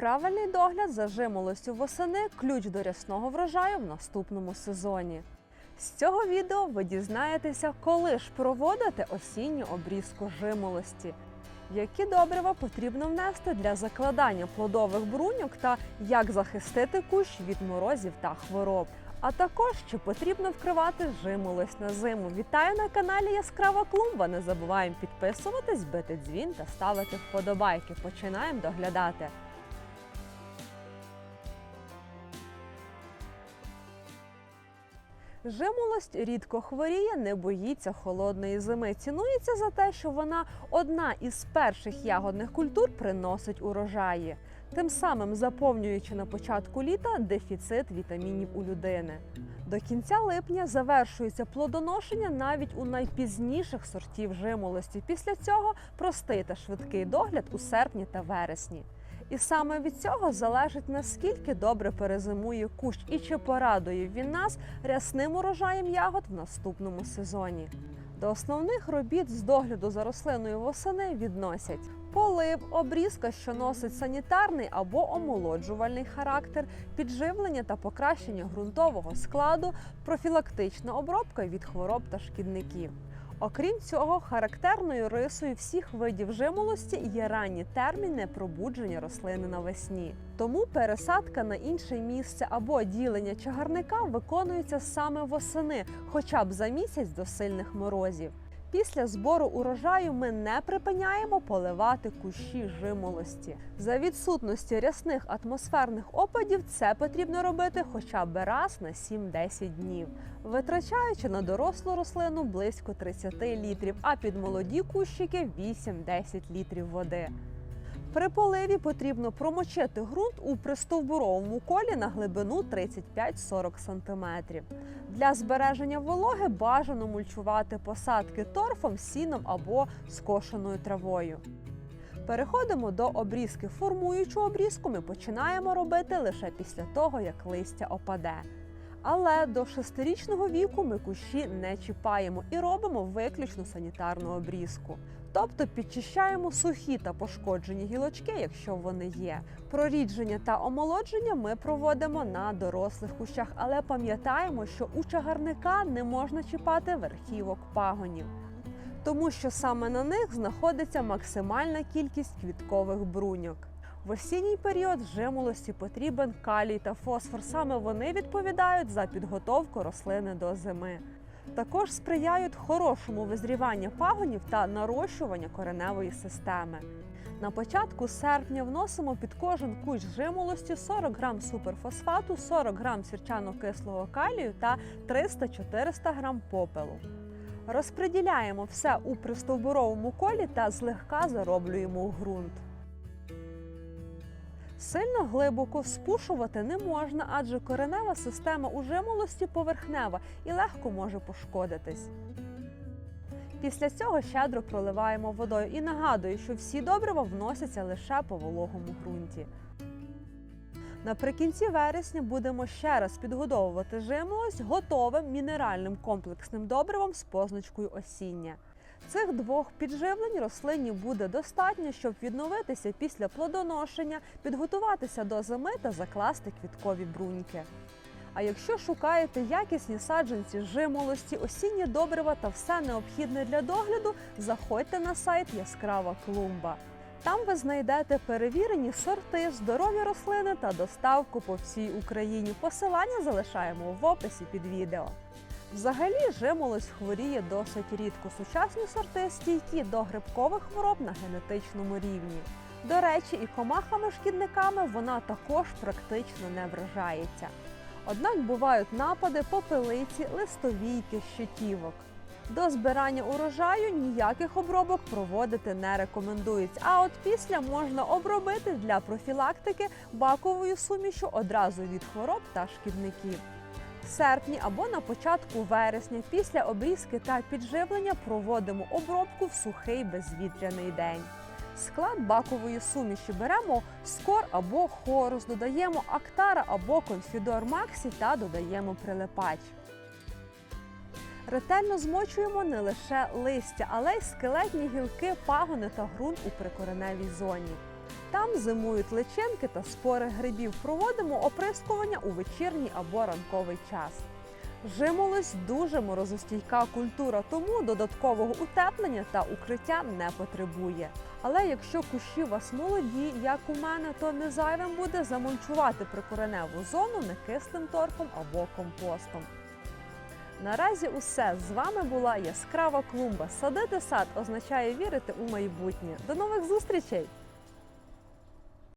Правильний догляд за жимолостю восени ключ до рясного врожаю в наступному сезоні. З цього відео ви дізнаєтеся, коли ж проводити осінню обрізку жимолості, які добрива потрібно внести для закладання плодових бруньок та як захистити кущ від морозів та хвороб. А також чи потрібно вкривати жимолость на зиму. Вітаю на каналі Яскрава Клумба. Не забуваємо підписуватись, бити дзвін та ставити вподобайки. Починаємо доглядати. Жимолость рідко хворіє, не боїться холодної зими. Цінується за те, що вона одна із перших ягодних культур приносить урожаї, тим самим заповнюючи на початку літа дефіцит вітамінів у людини. До кінця липня завершується плодоношення навіть у найпізніших сортів жимолості. Після цього простий та швидкий догляд у серпні та вересні. І саме від цього залежить наскільки добре перезимує кущ і чи порадує він нас рясним урожаєм ягод в наступному сезоні. До основних робіт з догляду за рослиною восени відносять полив, обрізка, що носить санітарний або омолоджувальний характер, підживлення та покращення ґрунтового складу, профілактична обробка від хвороб та шкідників. Окрім цього, характерною рисою всіх видів жимолості є ранні терміни пробудження рослини навесні. Тому пересадка на інше місце або ділення чагарника виконується саме восени, хоча б за місяць до сильних морозів. Після збору урожаю ми не припиняємо поливати кущі жимолості. За відсутності рясних атмосферних опадів це потрібно робити хоча б раз на 7-10 днів, витрачаючи на дорослу рослину близько 30 літрів, а під молоді кущики 8-10 літрів води. При поливі потрібно промочити ґрунт у пристовбуровому колі на глибину 35-40 см. Для збереження вологи бажано мульчувати посадки торфом, сіном або скошеною травою. Переходимо до обрізки. Формуючу обрізку ми починаємо робити лише після того, як листя опаде. Але до шестирічного віку ми кущі не чіпаємо і робимо виключно санітарну обрізку. Тобто підчищаємо сухі та пошкоджені гілочки, якщо вони є. Прорідження та омолодження ми проводимо на дорослих кущах, але пам'ятаємо, що у чагарника не можна чіпати верхівок пагонів, тому що саме на них знаходиться максимальна кількість квіткових бруньок. В осінній період жимолості потрібен калій та фосфор. Саме вони відповідають за підготовку рослини до зими. Також сприяють хорошому визріванню пагонів та нарощуванню кореневої системи. На початку серпня вносимо під кожен кущ жимолості 40 грам суперфосфату, 40 грам сірчано-кислого калію та 300-400 грам попелу. Розподіляємо все у пристовбуровому колі та злегка зароблюємо у ґрунт. Сильно глибоко спушувати не можна, адже коренева система у жимолості поверхнева і легко може пошкодитись. Після цього щедро проливаємо водою і нагадую, що всі добрива вносяться лише по вологому ґрунті. Наприкінці вересня будемо ще раз підгодовувати жимолость готовим мінеральним комплексним добривом з позначкою осіння. Цих двох підживлень рослині буде достатньо, щоб відновитися після плодоношення, підготуватися до зими та закласти квіткові бруньки. А якщо шукаєте якісні саджанці жимолості, осінні добрива та все необхідне для догляду, заходьте на сайт Яскрава клумба. Там ви знайдете перевірені сорти, здорові рослини та доставку по всій Україні. Посилання залишаємо в описі під відео. Взагалі, жимолость хворіє досить рідко. Сучасні сорти стійкі до грибкових хвороб на генетичному рівні. До речі, і комахами-шкідниками вона також практично не вражається. Однак бувають напади попелиці, листовійки, щитівок. До збирання урожаю ніяких обробок проводити не рекомендується. А от після можна обробити для профілактики баковою сумішю одразу від хвороб та шкідників. Серпні або на початку вересня після обрізки та підживлення проводимо обробку в сухий безвітряний день. Склад бакової суміші беремо скор або хорус, додаємо актара або конфідор Максі та додаємо прилипач. Ретельно змочуємо не лише листя, але й скелетні гілки, пагони та ґрунт у прикореневій зоні. Там зимують личинки та спори грибів. Проводимо оприскування у вечірній або ранковий час. Жимолость дуже морозостійка культура, тому додаткового утеплення та укриття не потребує. Але якщо кущі вас молоді, як у мене, то не зайвим буде замульчувати прикореневу зону некислим торфом або компостом. Наразі усе з вами була яскрава клумба. Садити сад означає вірити у майбутнє. До нових зустрічей!